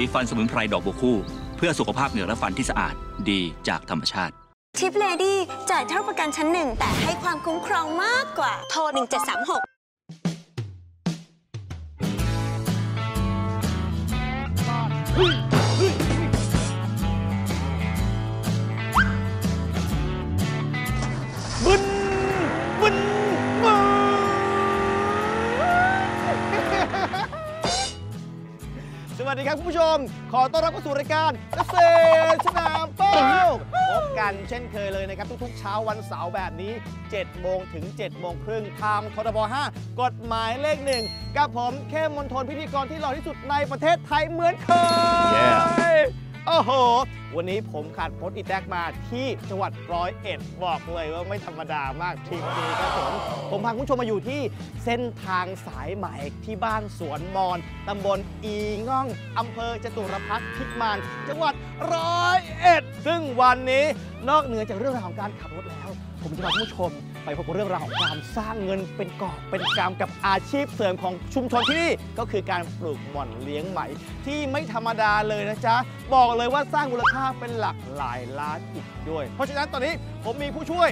สีฟันสมุนไพรดอกบัวคู่ เพื่อสุขภาพเหงือกและฟันที่สะอาดดีจากธรรมชาติ ทิปเลดี้จ่ายเท่าประกันชั้นหนึ่งแต่ให้ความคุ้มครองมากกว่าโทร 1736บึ ดีครับคุณผู้ชม ขอต้อนรับเข้าสู่รายการเกษตรสนามเป้าพบกันเช่นเคยเลยนะครับ ทุกๆ เช้าวันเสาร์แบบนี้ 7 โมงถึง 7 โมงครึ่งทางทบ5กฎหมายเลขหนึ่งกับผมเข้มมนทนพิธีกรที่หล่อที่สุดในประเทศไทยเหมือนเคย โอ้โห วันนี้ผมขาดพดอีแท็กมาที่จังหวัดร้อยเอ็ดบอกเลยว่าไม่ธรรมดามากทีนี้ครับผม ผมพาคุณผู้ชมมาอยู่ที่เส้นทางสายไหม่ที่บ้านสวนมอนตำบลอีง่องอำเภอจตุรพักษ์พิมาน จังหวัดร้อยเอ็ดซึ่งวันนี้นอกเหนือจากเรื่องราวของการขับรถแล้ว ผมจะพาคุณผู้ชม ไปพบกับเรื่องราวของการสร้างเงินเป็นกอบเป็นกำกับอาชีพเสริมของชุมชนที่นี่ก็คือการปลูกหม่อนเลี้ยงไหม ที่ไม่ธรรมดาเลยนะจ๊ะ บอกเลยว่าสร้างมูลค่าเป็นหลักหลายล้านอีกด้วย เพราะฉะนั้นตอนนี้ผมมีผู้ช่วย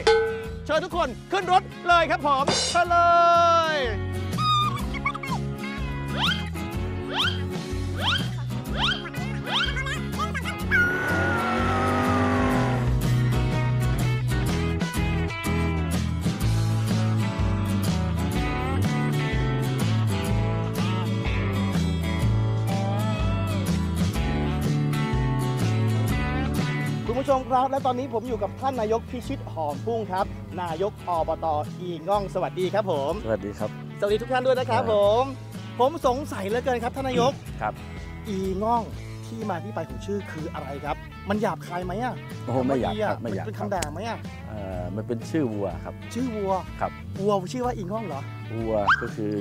เชิญทุกคนขึ้นรถเลยครับผมเชิญเลย คุณผู้ชมครับ และตอนนี้ผมอยู่กับท่านนายกพิชิตหอมพุ่งครับ นายกอบตอีง่องสวัสดีครับผม สวัสดีครับ สวัสดีทุกท่านด้วยนะครับครับผม ผมสงสัยเหลือเกินครับท่านนายกครับ อีง่องที่มาที่ไปของชื่อคืออะไรครับ มันหยาบคายไหมอะโอ้โหไม่อยากเมื่คอะรับไม่อยากเป็นครับคำด่าไหมอะเอ่อมันเป็นชื่อวัวครับ ชื่อวัวครับวัวชื่อว่าอีง่องเหรอวัวก็คือ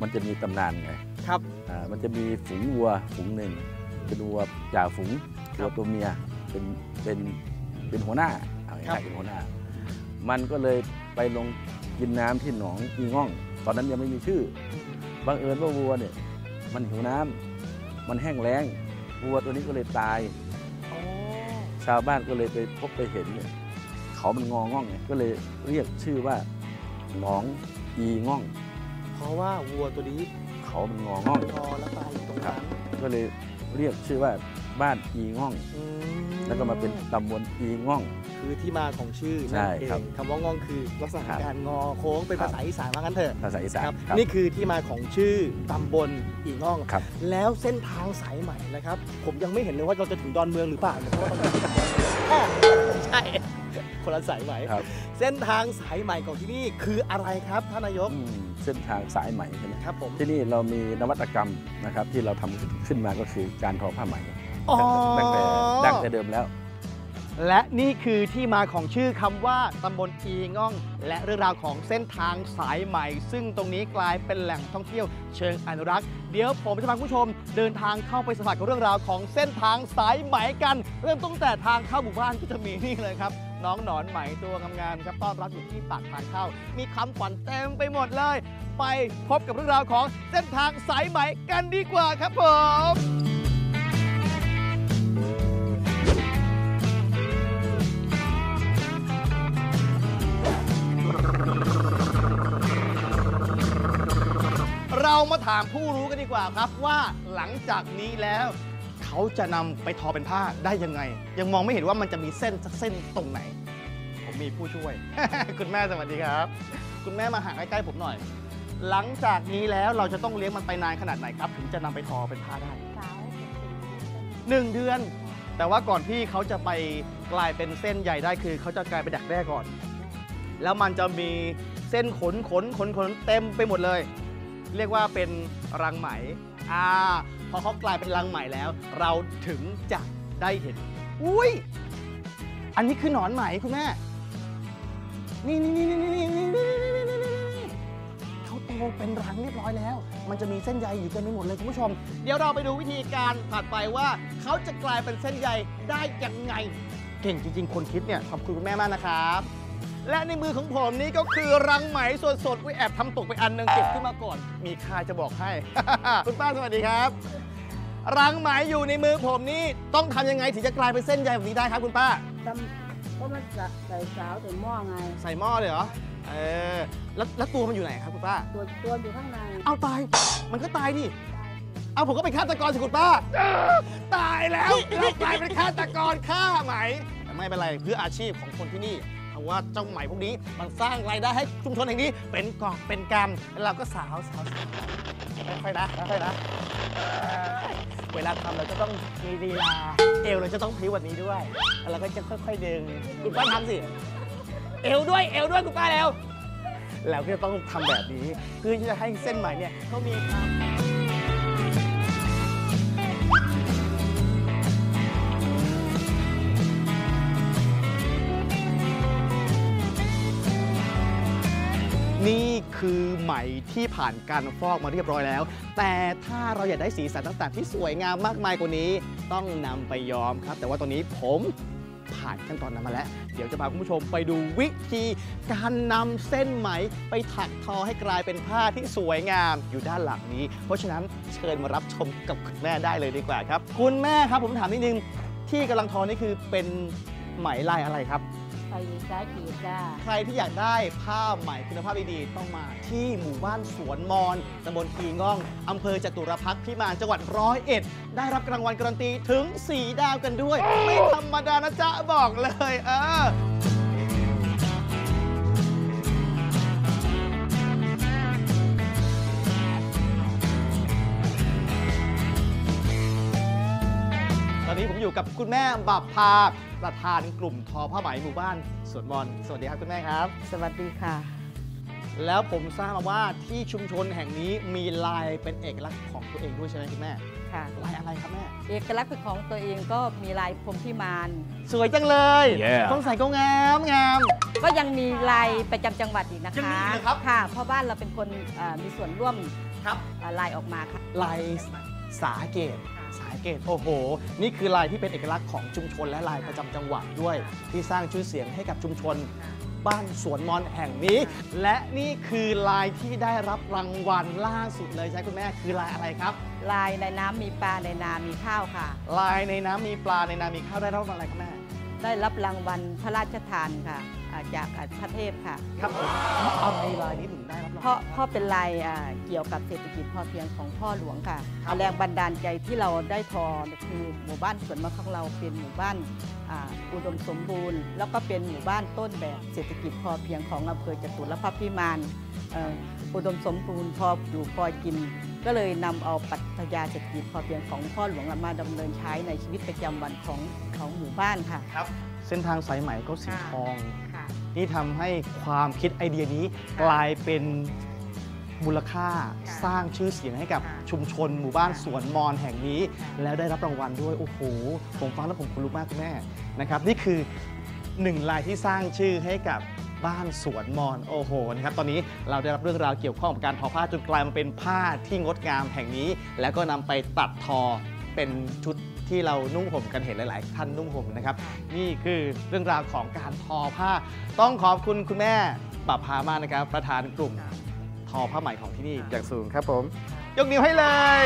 มันจะมีตำนานไงครับอ่ามันจะมีฝูงวัวฝูงหนึ่งเป็นวัวจ่าฝูงครัวับวตัวเมีย เป็นเป็นเป็นหัวหน้าเอาครัง่ายบๆเป็นหัวหน้า มันก็เลยไปลงกินน้ำที่หนองอีง่อง ตอนนั้นยังไม่มีชื่อบังเอิญว่าวัวเนี่ยมันหิวน้ำมันแห้งแล้งวัวตัวนี้ก็เลยตายอ๋อชาวบ้านก็เลยไปพบไปเห็นเนี่ยเขามันงอง่องไงก็เลยเรียกชื่อว่าหนองอีง่อง เพราะว่าวัวตัวนี้เขามันงอง่องงอแล้วตายอยู่ตรงนั้นก็เลยเรียกชื่อว่าบ้านอีง่อง อื แล้วก็มาเป็นตำบลอีง่อง คือที่มาของชื่อใช่นั่นเองครับคำว่างองคือลักษณะครับการงอโค้งเป็นครับภาษาอีสานว่างั้นเถอะภาษาอีสานครับครับนี่คือที่มาของชื่อตำบลอีง่องครับแล้วเส้นทางสายใหม่นะครับ ผมยังไม่เห็นเลยว่าเราจะถึงดอนเมืองหรือเปล่าเนี่ยเพราะว่าตอนนี้อะใช่คนละสายใหม่ครับเส้นทางสายใหม่ของที่นี่คืออะไรครับท่านนายกอืมเส้นทางสายไหมใช่ไหมครับผมที่นี่เรามีนวัตกรรมนะครับที่เราทำขึ้นมาก็คือการทอผ้าไหมอ๋อ ตั้งแต่ตั้งแต่เดิมแล้ว และนี่คือที่มาของชื่อคำว่าตำบลอีง่อง และเรื่องราวของเส้นทางสายใหม่ ซึ่งตรงนี้กลายเป็นแหล่งท่องเที่ยวเชิงอนุรักษ์ เดี๋ยวผมจะพาคุณผู้ชม เดินทางเข้าไปสัมผัสกับเรื่องราวของเส้นทางสายไหม่กัน เริ่มตั้งแต่ทางเข้าหมู่บ้านก็จะมีนี่เลยครับน้องหนอนไหมตัวงามๆครับต้อนรับอยู่ที่ปากทางเข้า มีคำขวัญเต็มไปหมดเลย ไปพบกับเรื่องราวของเส้นทางสายไหมกันดีกว่าครับผม เรามาถามผู้รู้กันดีกว่าครับว่าหลังจากนี้แล้ว เขาจะนำไปทอเป็นผ้าได้ยังไง ยังมองไม่เห็นว่ามันจะมีเส้นสักเส้นตรงไหน ผมมีผู้ช่วย คุณแม่สวัสดีครับ คุณแม่มาหาใกล้ๆผมหน่อย หลังจากนี้แล้วเราจะต้องเลี้ยงมันไปนานขนาดไหนครับ ถึงจะนำไปทอเป็นผ้าได้หนึ่งเดือน แต่ว่าก่อนที่เขาจะไปกลายเป็นเส้นใหญ่ได้คือ เขาจะกลายเป็นดักแด้ก่อน แล้วแล้วมันจะมีเส้นขนขนขนขนเต็มไปหมดเลย เรียกว่าเป็นรังไหมอ่าพอเขากลายเป็นรังไหมแล้ว เราถึงจะได้เห็น อุ้ย อันนี้คือหนอนไหมคุณแม่ นี่นี่นี่นี่นี่นี่นี่เขาโตเป็นรังเรียบร้อยแล้ว มันจะมีเส้นใยอยู่เต็มไปหมดเลยคุณผู้ชม เดี๋ยวเราไปดูวิธีการถัดไปว่าเขาจะกลายเป็นเส้นใยได้ยังไง เก่งจริง ๆ คนคิดเนี่ยขอบคุณคุณแม่มากนะครับ และในมือของผมนี่ก็คือรังไหมสดๆอุ้ยแอบทำตกไปอันหนึงเก็บขึ้นมาก่อน มีค่าจะบอกให้ คุณป้าสวัสดีครับ รังไหมอยู่ในมือผมนี่ต้องทำยังไงถึงจะกลายเป็นเส้นใยแบบนี้ได้ครับคุณป้าทำก็มันจะใส่สาวใส่หม้อไง ใส่หม้อเลยเหรอ เออ แล้วแล้วตัวมันอยู่ไหนครับคุณป้า ตัวตัวอยู่ข้างในเอาตาย มันก็ตายดิ เอาผมก็เป็นฆาตกรสิคุณป้า ตายแล้วเรากลายเป็นฆาตกรฆ่าไหมแต่ไม่เป็นไรเพื่ออาชีพของคนที่นี่ เพราะว่าเจ้าไหมพวกนี้มันสร้างรายได้ให้ชุมชนแห่งนี้เป็นกอบเป็นกำแล้วเราก็สาวสาวสาวค่อยๆนะค่อยๆนะเออเวลาทำเราจะต้องมีลีลาเอวเราจะต้องพริ้วแบบนี้ด้วยแล้วเราก็จะค่อยๆดึงคุณป้าทำสิเอวด้วยเอวด้วยคุณป้าแล้วแล้วก็จะต้องทำแบบนี้เพื่อที่จะให้เส้นไหมเนี่ยเขามีความ คือไหมที่ผ่านการฟอกมาเรียบร้อยแล้ว แต่ถ้าเราอยากได้สีสันต่างๆที่สวยงามมากมายกว่านี้ ต้องนำไปย้อมครับ แต่ว่าตอนนี้ผมผ่านขั้นตอนนั้นมาแล้ว เดี๋ยวจะพาคุณผู้ชมไปดูวิธีการนำเส้นไหมไปถักทอให้กลายเป็นผ้าที่สวยงามอยู่ด้านหลังนี้ เพราะฉะนั้นเชิญมารับชมกับคุณแม่ได้เลยดีกว่าครับ คุณแม่ครับผมถามนิดนึงที่กำลังทอนี่คือเป็นไหมลายอะไรครับ ใส่สายขีจ้าใครที่อยากได้ผ้าไหม่คุณภาพดีๆต้องมาที่หมู่บ้านสวนมอนตำบลปีง่องอำเภอจตุรพักษ์พิมานจังหวัดร้อยเอ็ดได้รับรางวัลการันตีถึง 4 ดาวกันด้วย ไม่ธรรมดานะจ๊ะบอกเลยเออตอนนี้ผมอยู่กับคุณแม่บับพา ประธานกลุ่มทอผ้าไหมหมู่บ้านสวนมอนสวัสดีครับคุณแม่ครับ สวัสดีค่ะ แล้วผมทราบมาว่าที่ชุมชนแห่งนี้มีลายเป็นเอกลักษณ์ของตัวเองด้วยใช่ไหมคุณแม่ค่ะลายอะไรครับแม่เอกลักษณ์ของตัวเองก็มีลายพรมพิมาน สวยจังเลย Yeah ต้องใส่ก็งามงาม ก็ยังมีลายประจำจังหวัดอีกนะคะยังมีอีกเหรอครับ ค่ะ เพราะบ้านเราเป็นคนเอ่อมีส่วนร่วมครับเอ่อลายออกมาค่ะ ลายสาเกต สาเกตโอ้โห นี่คือลายที่เป็นเอกลักษณ์ของชุมชนและลายประจำจังหวัดด้วย ที่สร้างชื่อเสียงให้กับชุมชนบ้านสวนมอนแห่งนี้ และนี่คือลายที่ได้รับรางวัลล่าสุดเลยใช่คุณแม่คือลายอะไรครับ ลายในน้ำมีปลาในนามีข้าวค่ะ ลายในน้ำมีปลาในนามีข้าวได้รับรางวัลอะไรครับแม่ได้รับรางวัลพระราชทานค่ะอ่า จากอ่าพระเทพค่ะ ครับผมอะไรลายนี้ถึงได้รับรางเพวัลราะเพราะเป็นลายอ่าเกี่ยวกับเศรษฐกิจพอเพียงของพ่อหลวงค่ะครับแรงบันดาลใจที่เราได้ทอคือหมู่บ้านสวนมะของเราเป็นหมู่บ้านอ่าอุดมสมบูรณ์ แล้วก็เป็นหมู่บ้านต้นแบบเศรษฐกิจพอเพียงของอำเภอจตุรพักษ์พิมานเอ่ออุดมสมบูรณ์พออยู่พอกิน ก็เลยนำเอาปรัชญาเศรษฐกิจพอเพียงของพ่อหลวงมาดำเนินใช้ในชีวิตประจำวันของของหมู่บ้านค่ะครับเส้นทางสายไหมก็สีค่ะทอง ค่ะนี่ทำให้ความคิดไอเดียนี้กลายเป็นมูลค่าค่ะสร้างชื่อเสียงให้กับค่ะชุมชน หมู่บ้านค่ะสวนมอนแห่งนี้ แล้วได้รับรางวัลด้วย โอ้โห ผมฟังแล้วผมขนลุกมากคุณแม่นะครับนี่คือหนึ่งลายที่สร้างชื่อให้กับบ้านสวนมอนโอ้โหนะครับตอนนี้เราได้รับเรื่องราวเกี่ยวข้องกับการทอผ้าจนกลายมาเป็นผ้าที่งดงามแห่งนี้ แล้วก็นำไปตัดทอเป็นชุด ที่เรานุ่งห่มกันเห็นหลาย ๆ ท่านนุ่งห่มนะครับ นี่คือเรื่องราวของการทอผ้า ต้องขอบคุณคุณแม่ปรับพามากนะครับ ประธานกลุ่มทอผ้าไหมของที่นี่อย่างสูงครับผม ยกนิ้วให้เลย